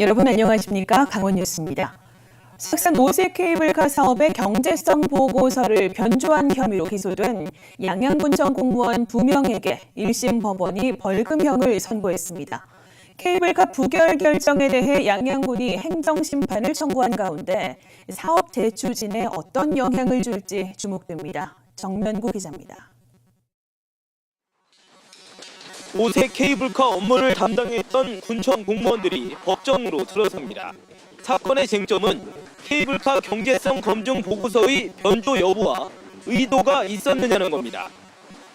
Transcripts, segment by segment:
여러분 안녕하십니까 강원 뉴스입니다. 석산 노세 케이블카 사업의 경제성 보고서를 변조한 혐의로 기소된 양양군청 공무원 2명에게 1심 법원이 벌금형을 선고했습니다. 케이블카 부결 결정에 대해 양양군이 행정심판을 청구한 가운데 사업 재추진에 어떤 영향을 줄지 주목됩니다. 정면구 기자입니다. 오세 케이블카 업무를 담당했던 군청 공무원들이 법정으로 들어섭니다. 사건의 쟁점은 케이블카 경제성 검증 보고서의 변조 여부와 의도가 있었느냐는 겁니다.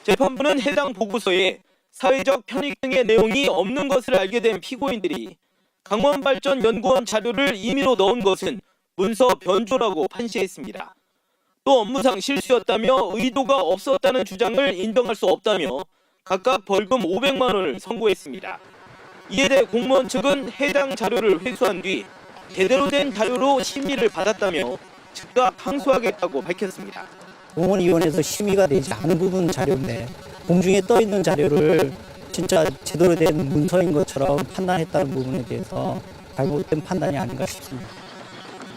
재판부는 해당 보고서에 사회적 편익 등의 내용이 없는 것을 알게 된 피고인들이 강원발전연구원 자료를 임의로 넣은 것은 문서 변조라고 판시했습니다. 또 업무상 실수였다며 의도가 없었다는 주장을 인정할 수 없다며 각각 벌금 500만 원을 선고했습니다. 이에 대해 공무원 측은 해당 자료를 회수한 뒤 제대로 된 자료로 심의를 받았다며 즉각 항소하겠다고 밝혔습니다. 공무원위원회에서 심의가 되지 않은 부분 자료인데 공중에 떠 있는 자료를 진짜 제대로 된 문서인 것처럼 판단했다는 부분에 대해서 잘못된 판단이 아닌가 싶습니다.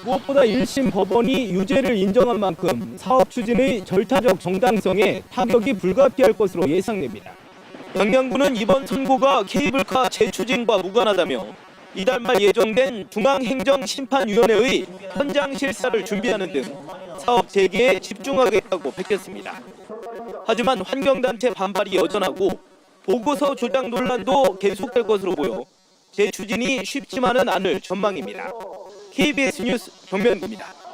무엇보다 1심 법원이 유죄를 인정한 만큼 사업 추진의 절차적 정당성에 타격이 불가피할 것으로 예상됩니다. 양양군은 이번 선고가 케이블카 재추진과 무관하다며 이달 말 예정된 중앙행정심판위원회의 현장 실사를 준비하는 등 사업 재개에 집중하겠다고 밝혔습니다. 하지만 환경단체 반발이 여전하고 보고서 조작 논란도 계속될 것으로 보여 재추진이 쉽지만은 않을 전망입니다. KBS 뉴스 정면구입니다.